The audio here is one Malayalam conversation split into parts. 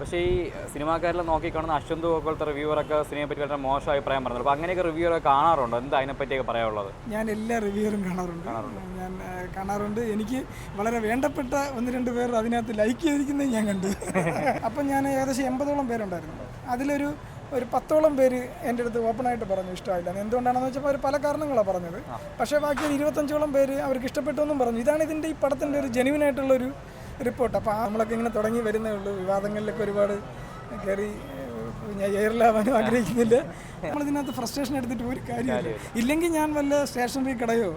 പക്ഷേ ഈ സിനിമാക്കാരിൽ നോക്കിക്കാണുന്ന അശ്വന്ത് പോലത്തെ റിവ്യൂവറൊക്കെ സിനിമയെ പറ്റി വളരെ മോശം അഭിപ്രായം പറഞ്ഞത്. അപ്പോൾ അങ്ങനെയൊക്കെ റിവ്യൂവറൊക്കെ കാണാറുണ്ടോ? എന്താ അതിനെപ്പറ്റിയൊക്കെ പറയാനുള്ളത്? ഞാൻ എല്ലാ റിവ്യൂവറും കാണാറുണ്ട്. ഞാൻ കാണാറുണ്ട്. എനിക്ക് വളരെ വേണ്ടപ്പെട്ട ഒന്ന് രണ്ട് പേർ അതിനകത്ത് ലൈക്ക് ചെയ്തിരിക്കുന്നത് ഞാൻ കണ്ടു. അപ്പം ഞാൻ ഏകദേശം എൺപതോളം പേരുണ്ടായിരുന്നു. അതിലൊരു ഒരു പത്തോളം പേര് എന്റെ അടുത്ത് ഓപ്പണായിട്ട് പറഞ്ഞു ഇഷ്ടമായില്ല. എന്തുകൊണ്ടാണെന്ന് വെച്ചപ്പോൾ അവർ പല കാരണങ്ങളാണ് പറഞ്ഞത്. പക്ഷേ ബാക്കി ഒരു ഇരുപത്തഞ്ചോളം പേര് അവർക്ക് ഇഷ്ടപ്പെട്ടു എന്നും പറഞ്ഞു. ഇതാണ് ഇതിന്റെ ഈ പടത്തിന്റെ ഒരു ജെനുവിൻ ആയിട്ടുള്ളൊരു റിപ്പോർട്ട്. അപ്പോൾ നമ്മളൊക്കെ ഇങ്ങനെ തുടങ്ങി വരുന്നേ ഉള്ളൂ. വിവാദങ്ങളിലൊക്കെ ഒരുപാട് കയറി ഞാൻ എയറിലാവാനും ആഗ്രഹിക്കുന്നില്ല. നമ്മളിതിനകത്ത് ഫ്രസ്ട്രേഷൻ എടുത്തിട്ട് ഒരു കാര്യമില്ല. ഇല്ലെങ്കിൽ ഞാൻ വല്ല സ്റ്റേഷനറി കടയോ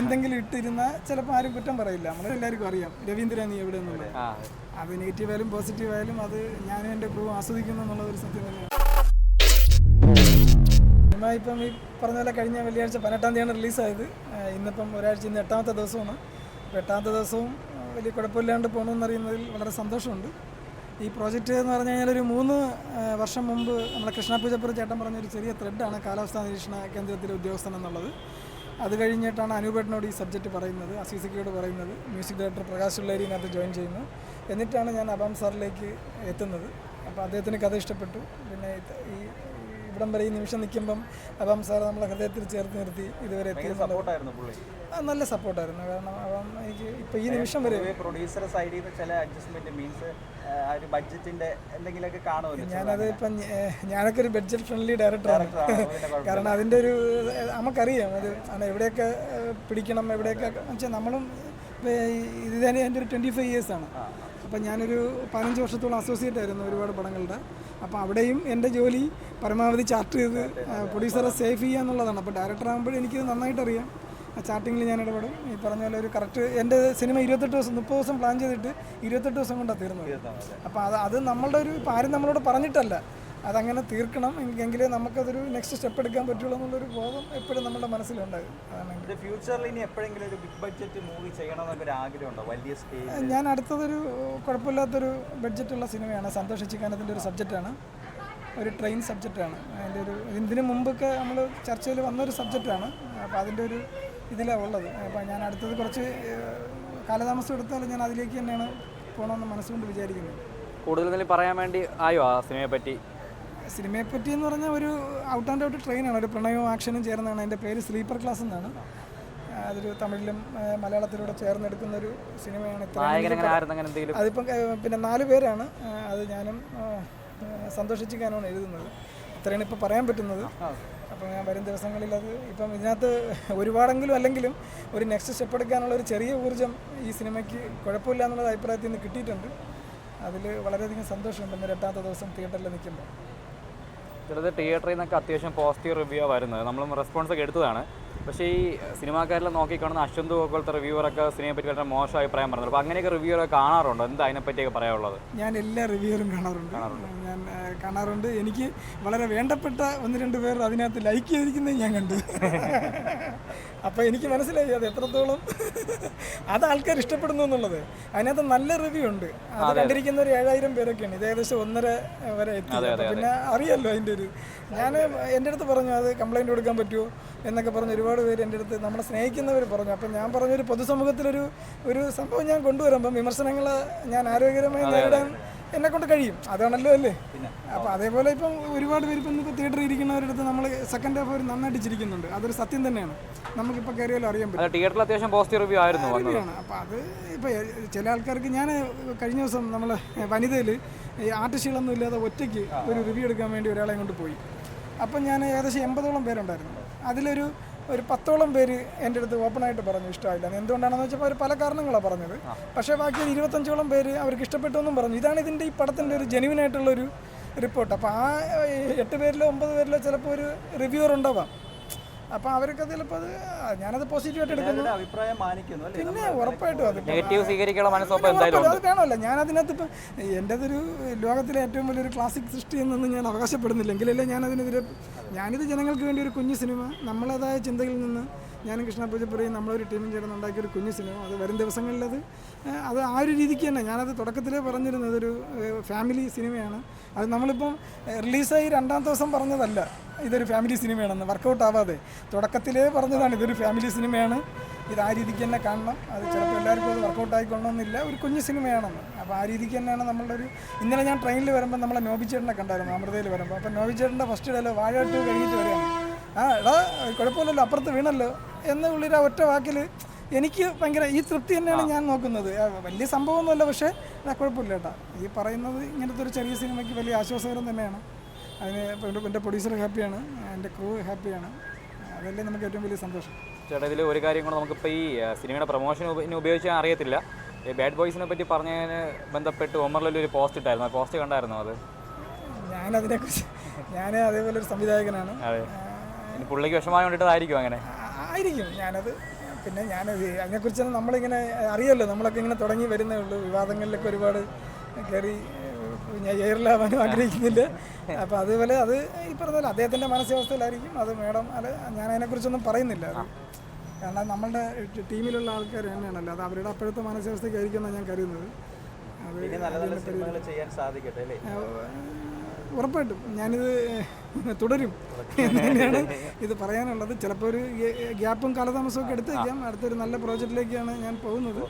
എന്തെങ്കിലും ഇട്ടിരുന്ന ചിലപ്പോൾ ആരും കുറ്റം പറയില്ല. നമ്മൾ എല്ലാവർക്കും അറിയാം. രവീന്ദ്ര നീ എവിടെ എന്നുള്ളത്. അത് നെഗറ്റീവ് ആയാലും പോസിറ്റീവ് ആയാലും അത് ഞാനും എന്റെ ക്രൂ ആസ്വദിക്കുന്നു എന്നുള്ളത് ഒരു സത്യം തന്നെയാണ്. സിനിമ ഇപ്പം ഈ പറഞ്ഞ പോലെ കഴിഞ്ഞ വെള്ളിയാഴ്ച പതിനെട്ടാം തീയതിയാണ് റിലീസായത്. ഇന്നിപ്പം ഒരാഴ്ച ഇന്ന് എട്ടാമത്തെ ദിവസമാണ്. എട്ടാമത്തെ ദിവസവും വലിയ കുഴപ്പമില്ലാണ്ട് പോകണമെന്നറിയുന്നതിൽ വളരെ സന്തോഷമുണ്ട്. ഈ പ്രോജക്റ്റ് എന്ന് പറഞ്ഞു കഴിഞ്ഞാൽ ഒരു മൂന്ന് വർഷം മുമ്പ് നമ്മുടെ കൃഷ്ണപൂജപ്പുറ ചേട്ടൻ പറഞ്ഞൊരു ചെറിയ ത്രെഡാണ് കാലാവസ്ഥാ നിരീക്ഷണ കേന്ദ്രത്തിലെ ഉദ്യോഗസ്ഥൻ എന്നുള്ളത്. അത് കഴിഞ്ഞിട്ടാണ് അനൂപേട്ടനോട് ഈ സബ്ജക്റ്റ് പറയുന്നത് അസീസിക്കയോട് പറയുന്നത് മ്യൂസിക് ഡയറക്ടർ പ്രകാശ് ഉള്ളേരിനകത്ത് ജോയിൻ ചെയ്യുന്നു. എന്നിട്ടാണ് ഞാൻ അബാം സാറിലേക്ക് എത്തുന്നത്. അപ്പോൾ അദ്ദേഹത്തിന് കഥ ഇഷ്ടപ്പെട്ടു. പിന്നെ ഈ ഇവിടം വരെ ഈ നിമിഷം നിൽക്കുമ്പം അപ്പം സാർ നമ്മളെ ഹൃദയത്തിൽ ചേർത്ത് നിർത്തി ഇതുവരെ എത്തി നല്ല സപ്പോർട്ടായിരുന്നു. കാരണം അപ്പം എനിക്ക് ഇപ്പം ഈ നിമിഷം വരെ പ്രൊഡ്യൂസർ സൈഡിൽ നിന്ന് ചില അഡ്ജസ്റ്റ്മെന്റ് മീൻസ് ആ ഒരു ബഡ്ജറ്റിന്റെ എന്തെങ്കിലുമൊക്കെ കാണുമല്ലോ ഞാനത് ഇപ്പം ഞാനൊക്കെ ഒരു ബഡ്ജറ്റ് ഫ്രണ്ട്ലി ഡയറക്ടറാണ് കാരണം അതിന്റെ ഒരു നമുക്കറിയാം അത് എവിടെയൊക്കെ പിടിക്കണം എവിടെയൊക്കെ വെച്ചാൽ നമ്മളും ഇത് തന്നെ എന്റെ ഒരു ട്വന്റി ഫൈവ് ഇയേഴ്സാണ് അപ്പം ഞാനൊരു പതിനഞ്ച് വർഷത്തോളം അസോസിയേറ്റ് ആയിരുന്നു ഒരുപാട് പടങ്ങളുടെ. അപ്പോൾ അവിടെയും എന്റെ ജോലി പരമാവധി ചാർട്ട് ചെയ്ത് പ്രൊഡ്യൂസറെ സേഫ് ചെയ്യുക എന്നുള്ളതാണ്. അപ്പോൾ ഡയറക്ടർ ആകുമ്പോൾ എനിക്കിത് നന്നായിട്ട് അറിയാം. ആ ചാർട്ടിങ്ങിൽ ഞാൻ ഇടപെടും. ഈ പറഞ്ഞ പോലെ ഒരു കറക്റ്റ് എന്റെ സിനിമ ഇരുപത്തെട്ട് ദിവസം മുപ്പത് ദിവസം പ്ലാൻ ചെയ്തിട്ട് ഇരുപത്തെട്ട് ദിവസം കൊണ്ടാണ് തീർന്നത്. അപ്പോൾ അത് അത് നമ്മളുടെ ഒരു ഇപ്പം ആരും നമ്മളോട് പറഞ്ഞിട്ടല്ല. അതങ്ങനെ തീർക്കണം. എങ്കിലേ നമുക്കതൊരു നെക്സ്റ്റ് സ്റ്റെപ്പ് എടുക്കാൻ പറ്റുള്ളൂ എന്നുള്ളൊരു ബോധം എപ്പോഴും നമ്മുടെ മനസ്സിലുണ്ടായിരുന്നു അതാണ് ഫ്യൂച്ചറിൽ ഇനി എപ്പോഴെങ്കിലും ഒരു ബിഗ് ബഡ്ജറ്റ് മൂവി ആഗ്രഹമുണ്ടോ? വലിയ ഞാൻ അടുത്തതൊരു കുഴപ്പമില്ലാത്തൊരു ബഡ്ജറ്റുള്ള സിനിമയാണ് സന്തോഷ് ചിക്കാനത്തിന്റെ ഒരു സബ്ജക്റ്റാണ് ഒരു ട്രെയിൻ സബ്ജക്റ്റാണ് അതിന്റെ ഒരു ഇതിന് മുമ്പൊക്കെ നമ്മൾ ചർച്ചയിൽ വന്നൊരു സബ്ജക്റ്റാണ് അപ്പോൾ അതിന്റെ ഒരു ഇതിലാണ് ഉള്ളത്. അപ്പോൾ ഞാൻ അടുത്തത് കുറച്ച് കാലതാമസം എടുത്താലും ഞാൻ അതിലേക്ക് തന്നെയാണ് പോകണമെന്ന് മനസ്സുകൊണ്ട് വിചാരിക്കുന്നത് കൂടുതൽ പറയാൻ വേണ്ടി ആയോ ആ സിനിമയെ പറ്റി? സിനിമയെ പറ്റി എന്ന് പറഞ്ഞാൽ ഒരു ഔട്ട് ആൻഡ് ഔട്ട് ട്രെയിനാണ് ഒരു പ്രണയവും ആക്ഷനും ചേർന്നാണ്. അതിന്റെ പേര് സ്ലീപ്പർ ക്ലാസ് എന്നാണ്. അതൊരു തമിഴിലും മലയാളത്തിലൂടെ ചേർന്നെടുക്കുന്ന ഒരു സിനിമയാണ് അതിപ്പം പിന്നെ നാല് പേരാണ്. അത് ഞാനും സന്തോഷിച്ചിക്കാനാണ് എഴുതുന്നത്. ഇത്രയാണ് ഇപ്പോൾ പറയാൻ പറ്റുന്നത്. അപ്പോൾ ഞാൻ വരും ദിവസങ്ങളിൽ അത് ഇപ്പം ഇതിനകത്ത് ഒരുപാടെങ്കിലും അല്ലെങ്കിലും ഒരു നെക്സ്റ്റ് സ്റ്റെപ്പ് എടുക്കാനുള്ള ഒരു ചെറിയ ഊർജം ഈ സിനിമയ്ക്ക് കുഴപ്പമില്ല എന്നുള്ള അഭിപ്രായത്തിൽ നിന്ന് കിട്ടിയിട്ടുണ്ട്. അതിൽ വളരെയധികം സന്തോഷമുണ്ട്. ഇന്ന് എട്ടാമത്തെ ദിവസം തിയേറ്ററിൽ നിൽക്കുമ്പോൾ. ചിലത് തിയേറ്ററിൽ നിന്നൊക്കെ അത്യാവശ്യം പോസിറ്റീവ് റിവ്യൂ വരുന്നത്. നമ്മളും റെസ്പോൺസ് ഒക്കെ എടുത്തതാണ്. പക്ഷേ ഈ സിനിമാക്കാരെല്ലാം നോക്കിക്കാണുന്ന അശ്വന്ത് പോലത്തെ റിവ്യൂവറൊക്കെ സിനിമയെ പറ്റി വളരെ മോശം അഭിപ്രായം പറഞ്ഞത് അപ്പോൾ അങ്ങനെയൊക്കെ റിവ്യൂവറൊക്കെ കാണാറുണ്ടോ? എന്താ അതിനെപ്പറ്റിയൊക്കെ പറയാനുള്ളത്? ഞാൻ എല്ലാ റിവ്യൂവറും കാണാറുണ്ട്. ഞാൻ കാണാറുണ്ട്. എനിക്ക് വളരെ വേണ്ടപ്പെട്ട ഒന്ന് രണ്ട് പേർ അതിനകത്ത് ലൈക്ക് ചെയ്തിരിക്കുന്നത് ഞാൻ കണ്ടു. അപ്പോൾ എനിക്ക് മനസ്സിലായി അത് എത്രത്തോളം അത് ആൾക്കാർ ഇഷ്ടപ്പെടുന്നു എന്നുള്ളത്. അതിനകത്ത് നല്ല റിവ്യൂ ഉണ്ട്. അത് കണ്ടിരിക്കുന്ന ഒരു ഏഴായിരം പേരൊക്കെയാണ്. ഇത് ഏകദേശം ഒന്നര വരെ എത്തി. പിന്നെ അറിയാമല്ലോ അതിന്റെ ഒരു ഞാൻ എന്റെ അടുത്ത് പറഞ്ഞു അത് കംപ്ലൈന്റ് കൊടുക്കാൻ പറ്റുമോ? എന്നൊക്കെ പറഞ്ഞ് ഒരുപാട് പേര് എന്റെ അടുത്ത് നമ്മളെ സ്നേഹിക്കുന്നവർ പറഞ്ഞു. അപ്പം ഞാൻ പറഞ്ഞൊരു പൊതുസമൂഹത്തിലൊരു ഒരു സംഭവം ഞാൻ കൊണ്ടുവരുമ്പം വിമർശനങ്ങൾ ഞാൻ ആരോഗ്യകരമായി നേരിടാൻ എന്നെ കൊണ്ട് കഴിയും. അതാണല്ലോ അല്ലേ? അപ്പോൾ അതേപോലെ ഇപ്പം ഒരുപാട് പേര് ഇപ്പം ഇപ്പോൾ തിയേറ്ററിൽ ഇരിക്കുന്നവരുടെ അടുത്ത് നമ്മൾ സെക്കൻഡ് ഹാഫ് അവർ നന്നായിട്ട് ചിരിക്കുന്നുണ്ട് അതൊരു സത്യം തന്നെയാണ്. നമുക്കിപ്പോൾ കയറിയാലും അറിയാൻ പറ്റും. തിയേറ്ററിൽ അത്യാവശ്യം പോസിറ്റീവ് റിവ്യൂ ആയിരുന്നു അപ്പോൾ അത് ഇപ്പോൾ ചില ആൾക്കാർക്ക് ഞാൻ കഴിഞ്ഞ ദിവസം നമ്മൾ വനിതയിൽ ഈ ആർട്ടിസ്റ്റുകളൊന്നും ഇല്ലാതെ ഒറ്റയ്ക്ക് ഒരു റിവ്യൂ എടുക്കാൻ വേണ്ടി ഒരാളെ കൊണ്ട് പോയി. അപ്പം ഞാൻ ഏകദേശം എൺപതോളം പേരുണ്ടായിരുന്നു. അതിലൊരു ഒരു പത്തോളം പേര് എന്റെ അടുത്ത് ഓപ്പണായിട്ട് പറഞ്ഞു ഇഷ്ടമായില്ല. എന്തുകൊണ്ടാണെന്ന് വെച്ചപ്പോൾ അവർ പല കാരണങ്ങളാണ് പറഞ്ഞത്. പക്ഷേ ബാക്കി ഒരു ഇരുപത്തഞ്ചോളം പേര് അവർക്ക് ഇഷ്ടപ്പെട്ടു എന്നും പറഞ്ഞു. ഇതാണ് ഇതിന്റെ ഈ പടത്തിന്റെ ഒരു ജെനുവിൻ ആയിട്ടുള്ളൊരു റിപ്പോർട്ട്. അപ്പോൾ ആ എട്ട് പേരിലോ ഒമ്പത് പേരിലോ ചിലപ്പോൾ ഒരു റിവ്യൂർ ഉണ്ടാവാം. അപ്പോൾ അവർക്ക് ചിലപ്പോൾ അത് ഞാനത് പോസിറ്റീവായിട്ട് എടുക്കുന്നു. അഭിപ്രായം മാനിക്കുന്നു പിന്നെ ഉറപ്പായിട്ടും അത് നെഗറ്റീവ് സ്വീകരിക്കാനുള്ള മനസ്സൊപ്പം പിന്നെ എന്തായാലും അത് വേണമല്ലോ. ഞാൻ അതിനകത്ത് ഇപ്പം ഒരു ലോകത്തിലെ ഏറ്റവും വലിയൊരു ക്ലാസിക് സൃഷ്ടി എന്നൊന്നും ഞാൻ അവകാശപ്പെടുന്നില്ല എങ്കിലല്ലേ ഞാൻ അതിനെതിരെ ഞാനിത് ജനങ്ങൾക്ക് വേണ്ടി ഒരു കുഞ്ഞു സിനിമ നമ്മളേതായ ചിന്തയിൽ നിന്ന് ഞാനും കൃഷ്ണ പൂജപ്പുരയും നമ്മളൊരു ടീമും ചേർന്ന് ഉണ്ടാക്കിയ ഒരു കുഞ്ഞു സിനിമ. അത് വരും ദിവസങ്ങളിലത് അത് ആ ഒരു രീതിക്ക് തന്നെ. ഞാനത് തുടക്കത്തിലേ പറഞ്ഞിരുന്നത് ഒരു ഫാമിലി സിനിമയാണ്. അത് നമ്മളിപ്പം റിലീസായി രണ്ടാം ദിവസം പറഞ്ഞതല്ല ഇതൊരു ഫാമിലി സിനിമയാണെന്ന്. വർക്കൗട്ട് ആവാതെ. തുടക്കത്തിലേ പറഞ്ഞതാണ് ഇതൊരു ഫാമിലി സിനിമയാണ്. ഇത് ആ രീതിക്ക് തന്നെ കാണണം. അത് ചിലപ്പോൾ എല്ലാവർക്കും അത് വർക്കൗട്ട് ആയിക്കൊള്ളണമെന്നില്ല ഒരു കുഞ്ഞു സിനിമയാണെന്ന്. അപ്പോൾ ആ രീതിക്ക് തന്നെയാണ് നമ്മളുടെ ഒരു ഇന്നലെ ഞാൻ ട്രെയിനിൽ വരുമ്പോൾ നമ്മളെ നോബിച്ചേട്ടനെ കണ്ടായിരുന്നു അമൃതയിൽ വരുമ്പോൾ അപ്പോൾ നോബിച്ചേട്ടന്റെ ഫസ്റ്റ് ഡേയിൽ വാഴാട്ട് കഴിഞ്ഞിട്ട് വരികയാണ്. ആ എടാ കുഴപ്പമില്ലല്ലോ അപ്പുറത്ത് വീണല്ലോ. എന്ന് ആ ഒറ്റ വാക്കിൽ എനിക്ക് ഭയങ്കര ഈ തൃപ്തി തന്നെയാണ് ഞാൻ നോക്കുന്നത്. വലിയ സംഭവമൊന്നുമല്ല പക്ഷേ ആ കുഴപ്പമില്ല കേട്ടോ. ഈ പറയുന്നത് ഇങ്ങനത്തെ ഒരു ചെറിയ സിനിമയ്ക്ക് വലിയ ആശ്വാസകരം തന്നെയാണ്. അതിന് എന്റെ- പ്രൊഡ്യൂസർ ഹാപ്പിയാണ് എന്റെ ക്രൂ ഹാപ്പിയാണ്. അതല്ലേ നമുക്ക് ഏറ്റവും വലിയ സന്തോഷം. ചേട്ടാ ഇതിൽ ഒരു കാര്യം കൂടെ നമുക്കിപ്പോൾ ഈ സിനിമയുടെ പ്രൊമോഷൻ ഉപയോഗിച്ചാൽ അറിയത്തില്ല. ഈ ബാഡ് ബോയ്സിനെ പറ്റി പറഞ്ഞതിന് ബന്ധപ്പെട്ട് ഒമറിലൊരു ഒരു പോസ്റ്റ് ഇട്ടായിരുന്നു. ആ പോസ്റ്റ് കണ്ടായിരുന്നു അത്? ഞാനതിനെക്കുറിച്ച് ഞാൻ അതേപോലെ ഒരു സംവിധായകനാണ്. പുള്ളിക്ക് വിഷമമായി കൊണ്ടിട്ടതായിരിക്കും അങ്ങനെ? ആയിരിക്കും. ഞാനത് പിന്നെ ഞാൻ അതിനെക്കുറിച്ച് നമ്മളിങ്ങനെ അറിയല്ലോ. നമ്മളൊക്കെ ഇങ്ങനെ തുടങ്ങി വരുന്നേ ഉള്ളൂ. വിവാദങ്ങളിലൊക്കെ ഒരുപാട് കയറി ഞാൻ എയറിലാവാനും ആഗ്രഹിക്കുന്നില്ല. അപ്പോൾ അതുപോലെ അത് ഈ പറഞ്ഞ അദ്ദേഹത്തിന്റെ മാനസികാവസ്ഥയിലായിരിക്കും അത് മേഡം. അത് ഞാൻ അതിനെക്കുറിച്ചൊന്നും പറയുന്നില്ല. അത് കാരണം നമ്മളുടെ ടീമിലുള്ള ആൾക്കാർ തന്നെയാണല്ലോ. അത് അവരുടെ അപ്പോഴത്തെ മാനസികാവസ്ഥയ്ക്കായിരിക്കും എന്നാണ് ഞാൻ കരുതുന്നത്. അത് ചെയ്യാൻ സാധിക്കട്ടെ ഉറപ്പായിട്ടും. ഞാനിത് തുടരും. തന്നെയാണ് ഇത് പറയാനുള്ളത്. ചിലപ്പോൾ ഒരു ഗ്യ- ഗ്യാപ്പും കാലതാമസവും ഒക്കെ എടുത്ത് വയ്ക്കാം അടുത്തൊരു നല്ല പ്രോജക്റ്റിലേക്കാണ് ഞാൻ പോകുന്നത്.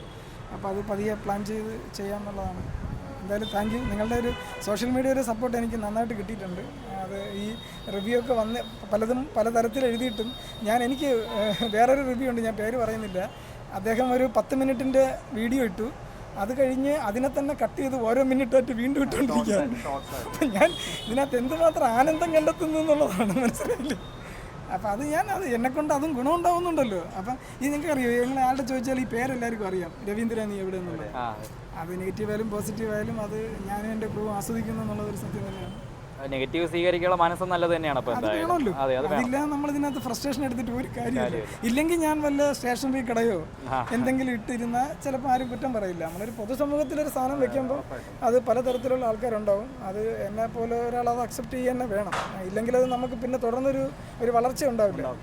അപ്പോൾ അത് പതിയെ പ്ലാൻ ചെയ്ത് ചെയ്യാമെന്നുള്ളതാണ്. എന്തായാലും താങ്ക് യു. നിങ്ങളുടെ ഒരു സോഷ്യൽ മീഡിയയുടെ സപ്പോർട്ട് എനിക്ക് നന്നായിട്ട് കിട്ടിയിട്ടുണ്ട്. അത് ഈ റിവ്യൂ ഒക്കെ വന്ന് പലതും പലതരത്തിൽ എഴുതിയിട്ടും ഞാൻ എനിക്ക് വേറൊരു റിവ്യൂ ഉണ്ട്. ഞാൻ പേര് പറയുന്നില്ല. അദ്ദേഹം ഒരു പത്ത് മിനിറ്റിന്റെ വീഡിയോ ഇട്ടു. അത് കഴിഞ്ഞ് അതിനെ തന്നെ കട്ട് ചെയ്ത് ഓരോ മിനിറ്റ് ആയിട്ട് വീണ്ടും ഇട്ടുകൊണ്ടിരിക്കുകയാണ്. അപ്പം ഞാൻ ഇതിനകത്ത് എന്തുമാത്രം ആനന്ദം കണ്ടെത്തുന്നു എന്നുള്ളതാണ് മനസ്സിലായില്ലേ? അപ്പം അത് ഞാൻ അത് എന്നെക്കൊണ്ട് അതും ഗുണമുണ്ടാവുന്നുണ്ടല്ലോ. അപ്പം ഇത് നിങ്ങൾക്ക് അറിയോ നിങ്ങൾ ആളുടെ ചോദിച്ചാൽ ഈ പേരെല്ലാവർക്കും അറിയാം. രവീന്ദ്ര നീ എവിടെ എന്നുള്ളത് അത് നെഗറ്റീവ് ആയാലും പോസിറ്റീവ് ആയാലും അത് ഞാനും എന്റെ ക്രൂ ആസ്വദിക്കുന്നു എന്നുള്ളത് ഒരു സത്യം തന്നെയാണ്. നെഗറ്റീവ് സ്വീകരിക്കാനുള്ള മനസ്സ് നല്ലത് തന്നെയാണ് അപ്പോൾ എന്തായാലും. അതെ അത് അതില്ല നമ്മൾ ഇതിനകത്ത് ഫ്രസ്ട്രേഷൻ എടുത്തിട്ട് ഒരു കാര്യമില്ല. ഇല്ലെങ്കിൽ ഞാൻ വല്ല സ്റ്റേഷനറി കടയോ എന്തെങ്കിലും ഇട്ടിരുന്ന ചിലപ്പോൾ ആരും കുറ്റം പറയില്ല. നമ്മളൊരു പൊതുസമൂഹത്തിലൊരു സാധനം വെക്കുമ്പോൾ അത് പലതരത്തിലുള്ള ആൾക്കാരുണ്ടാവും. അത് എന്നെ പോലെ ഒരാൾ അത് അക്സെപ്റ്റ് ചെയ്യാൻ തന്നെ വേണം. ഇല്ലെങ്കിൽ അത് നമുക്ക് പിന്നെ തുടർന്നൊരു ഒരു വളർച്ച ഉണ്ടാവില്ല.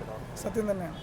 സത്യം തന്നെയാണ്.